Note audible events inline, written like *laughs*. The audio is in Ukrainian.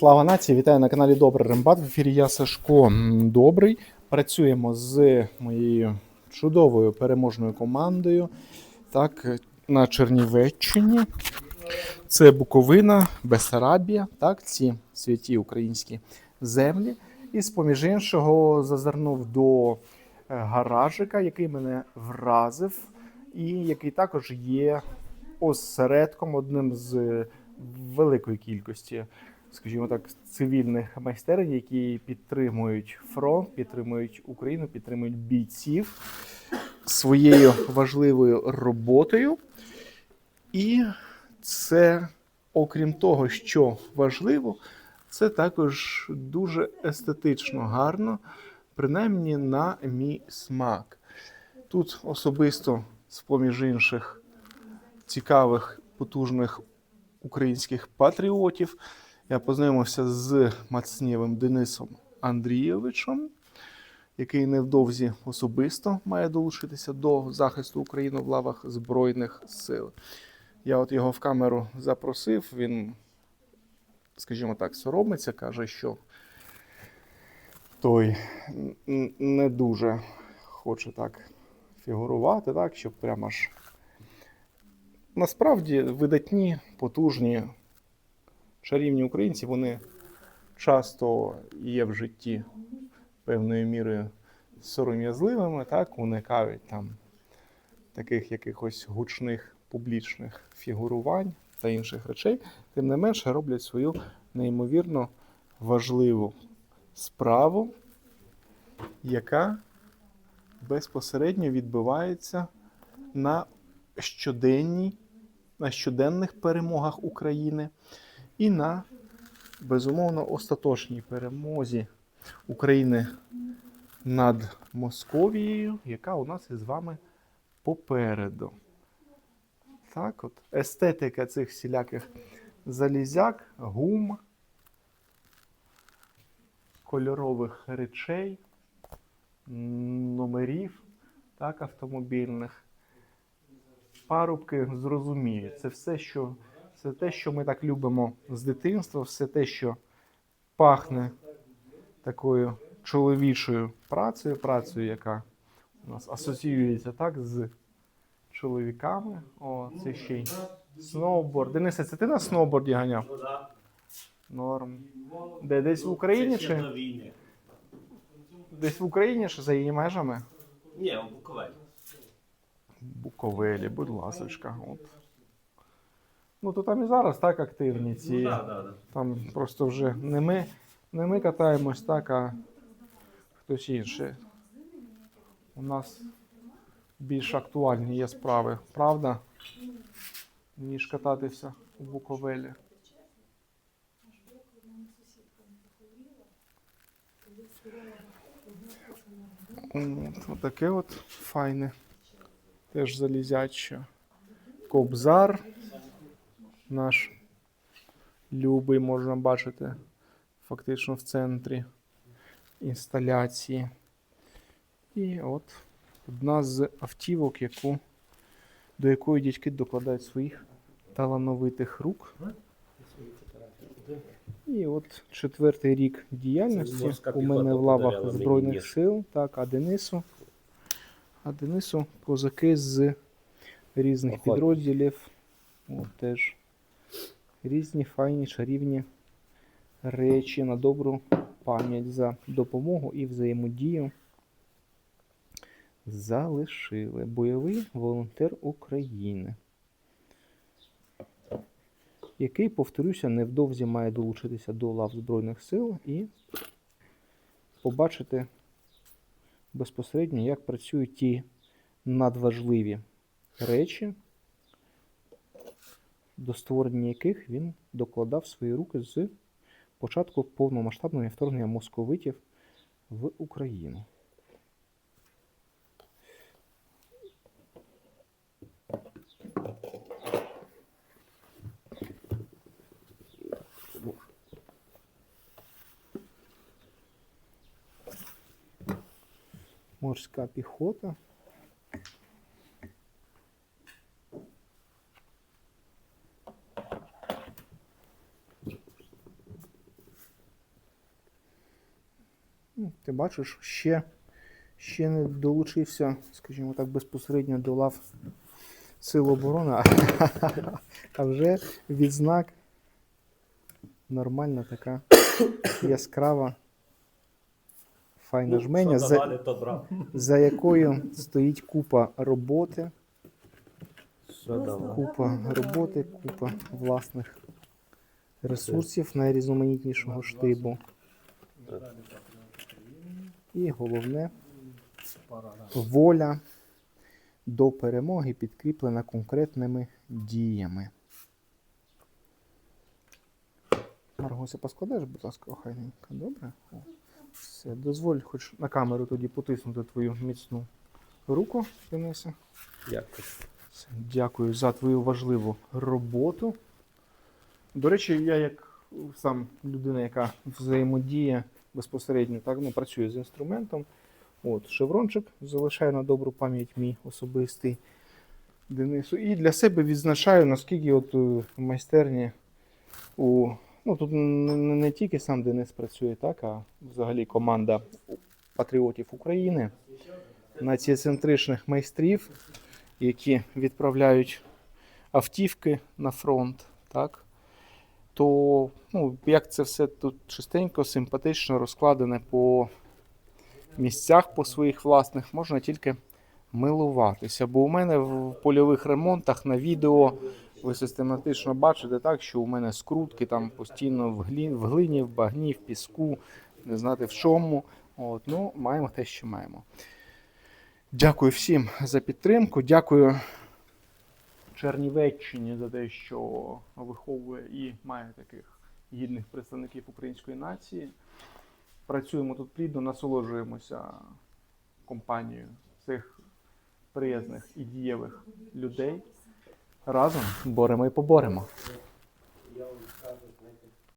Слава нації! Вітаю на каналі Добрий Рембат. В ефірі я Сашко Добрий. Працюємо з моєю чудовою переможною командою. Так, на Чернівеччині. Це Буковина, Бесарабія, так, ці святі українські землі. І з-поміж іншого зазирнув до е, гаражика, який мене вразив, і який також є осередком, одним з великої кількості, скажімо так, цивільних майстерень, які підтримують фронт, підтримують Україну, підтримують бійців своєю важливою роботою. І це, окрім того, що важливо, це також дуже естетично гарно, принаймні на мій смак. Тут особисто, з поміж інших цікавих, потужних українських патріотів, я познайомився з Мацнєвим Денисом Андрійовичем, який невдовзі особисто має долучитися до захисту України в лавах Збройних сил. Я от його в камеру запросив. Він, скажімо так, соромиться, каже, що той не дуже хоче так фігурувати, так, щоб прямо аж. Насправді видатні, потужні, чарівні українці, вони часто є в житті певною мірою сором'язливими, так, уникають там таких якихось гучних публічних фігурувань та інших речей, тим не менше роблять свою неймовірно важливу справу, яка безпосередньо відбивається на щоденній, на щоденних перемогах України і на безумовно остаточній перемозі України над Московією, яка у нас із вами попереду. Так, от естетика цих всіляких залізяк, гум, кольорових речей, номерів так, автомобільних. Парубки зрозуміють. Це все, що, все те, що ми так любимо з дитинства, все те, що пахне такою чоловічою працею, працею, яка у нас асоціюється так з чоловіками. О, це ще й сноуборд. Денисе, це ти на сноуборді ганяв? Норм. Де десь в Україні чи десь в Україні чи за її межами? Ні, у Буковель. Буковелі, будь ласочка. От. Ну, то там і зараз так активні ці. Ну да, да, да. Там просто вже не ми, не ми катаємось так, а хтось інший. У нас більш актуальні є справи, правда? Ніж кататися у Буковелі. От, Отаке от файне. Теж залізяче. Кобзар наш любий можна бачити фактично в центрі інсталяції. І от одна з автівок, яку, до якої дядьки докладають своїх талановитих рук. І от четвертий рік діяльності у мене в лавах Збройних сил. Так, а Денису. А Денису козаки з різних підрозділів. От теж різні файні чарівні речі на добру пам'ять за допомогу і взаємодію. Залишили бойовий волонтер України, який, повторюся, невдовзі має долучитися до лав Збройних сил і побачити безпосередньо, як працюють ті надважливі речі, до створення яких він докладав свої руки з початку повномасштабного вторгнення московитів в Україну. Морська піхота. Ти бачиш, ще, ще не долучився, скажімо так, безпосередньо до лав Сил оборони, а, *laughs* а вже відзнак. Нормальна така яскрава файна жменя, за, за якою стоїть купа роботи, купа роботи, купа власних ресурсів найрізноманітнішого штибу. І головне воля до перемоги підкріплена конкретними діями. Маргося, поскладаєш, будь ласка, охайненько. Добре? О, все, дозволь хоч на камеру тоді потиснути твою міцну руку, Денисе. Дякую. Все, Дякую за твою важливу роботу. До речі, я як сам людина, яка взаємодіє безпосередньо, так, ну, працює з інструментом. От, шеврончик залишаю на добру пам'ять мій особистий Денису. І для себе відзначаю, наскільки от е, майстерні у. Ну, тут не, не тільки сам Денис працює, так, а взагалі команда патріотів України, націєцентричних майстрів які відправляють автівки на фронт, так? То ну, як це все тут чистенько, симпатично розкладене по місцях по своїх власних, можна тільки милуватися. Бо у мене в польових ремонтах на відео ви систематично бачите так, що у мене скрутки там постійно в глі- в глині, в багні, в піску, не знати в чому. От, ну, маємо те, що маємо. Дякую всім за підтримку. Дякую Чернівеччині за те, що виховує і має таких гідних представників української нації. Працюємо тут плідно, насолоджуємося компанією цих приязних і дієвих людей. Разом боремо і поборемо.